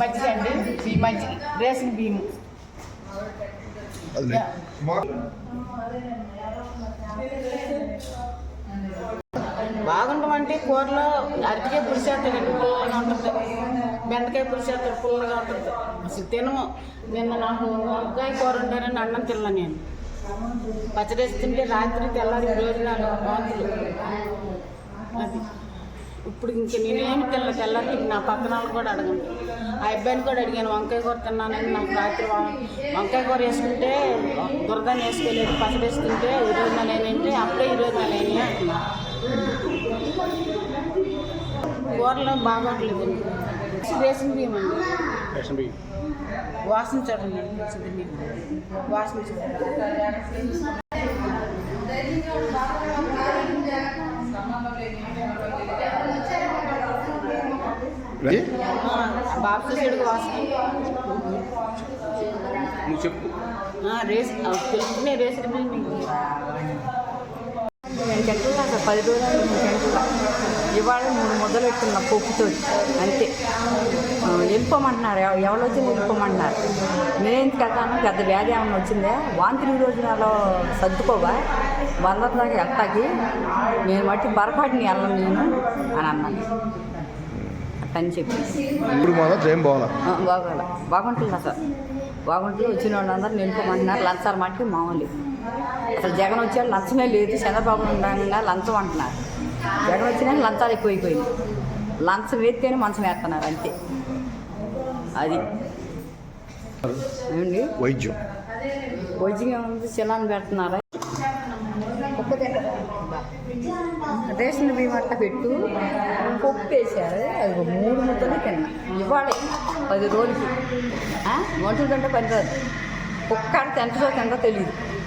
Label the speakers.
Speaker 1: మజ్జిగ అండి ఈ మజ్జిగ రేషన్ బియ్యం
Speaker 2: అది మా
Speaker 1: బాగుండమంటే కూరలో అరటికాయ పులిసేస్తాడు పుల్లగా ఉంటుంది. బెండకాయ పులిసేస్తాడు పుల్లగా ఉంటుంది. అసలు తినము. నిన్న నాకు వంకాయ కూర ఉండారని అన్నం తిన్నా నేను. పచ్చడేసి తింటే రాత్రి తెల్లారి భోజనాలు వాంతులు అది. ఇప్పుడు ఇంక నేనేమి తెల్ల తెల్లారి నా పక్కన వాళ్ళు కూడా అడగను. ఆ అబ్బాయిని కూడా అడిగాను వంకాయ కూర తిన్నానని నాకు రాత్రి వంకాయ కూర వేసుకుంటే దురదాన్ని వేసుకోలేదు పచ్చడేసి తింటే ఈ రోజు నెలేనంటే అప్పుడే ఈ రోజు నెలేని అంటున్నా. కూరలో బాగోట్లేదు రేషన్ బియ్యం అండి వాసన చూడండి మంచిది మీకు. వాసన చూడండి
Speaker 2: రెడీ?
Speaker 1: బాబు చూసాడు వాసన
Speaker 3: నువ్వు చెప్పు
Speaker 1: ఆ, రేస్ ఆ, తెలుసుకునే రేసిన బియ్యం మీకు.
Speaker 4: తింటున్నా అసలు పది రోజులు తింటున్నా ఇవాళ మూడు ముద్దలు పెట్టుకున్నా పప్పుతో అంతే వెళ్ళిపోమంటున్నారు. ఎవ- ఎవరు వచ్చి వెళ్ళిపోమంటున్నారు? నేనేం వెళ్తాను? పెద్ద వ్యాధి ఏమైనా వచ్చిందా? వాంతి రోజునాలో సర్దుకోవా? వంద దాకా వెళ్తాకి. నేను మట్టి బరపాటిని వెళ్ళను నేను అని అన్నాను. అట్టని చెప్పి.
Speaker 2: ఇప్పుడు
Speaker 4: బాగోలే. బాగుంటుంది అసలు. బాగుంటుంది. వచ్చిన వాళ్ళందరూ నిలుపుమంటున్నారు లంచాలు మట్టి మామూలు. అసలు జగన్ వచ్చాడు లంచమే లేదు చంద్రబాబు ఉండగా లంచం అంటున్నారు. జగన్ వచ్చినాక లంచాలు ఎక్కువైపోయింది. లంచం వేస్తేనే మంచం వేస్తున్నారు అంతే. అది. ఏమండి?
Speaker 2: వైద్యం.
Speaker 4: భోజనం ఏముంది? చిల్లాన్ని పెడుతున్నారా? రేషన్ బియ్యం అట్ట పెట్టు. పప్పు వేసారు అది ఒక మూడు ముద్దలు తిన్నా. ఇవాళ పది రోజులకి? వంటలు తింటే పని రాదు కుక్క ఎంతలో తింటో తెలియదు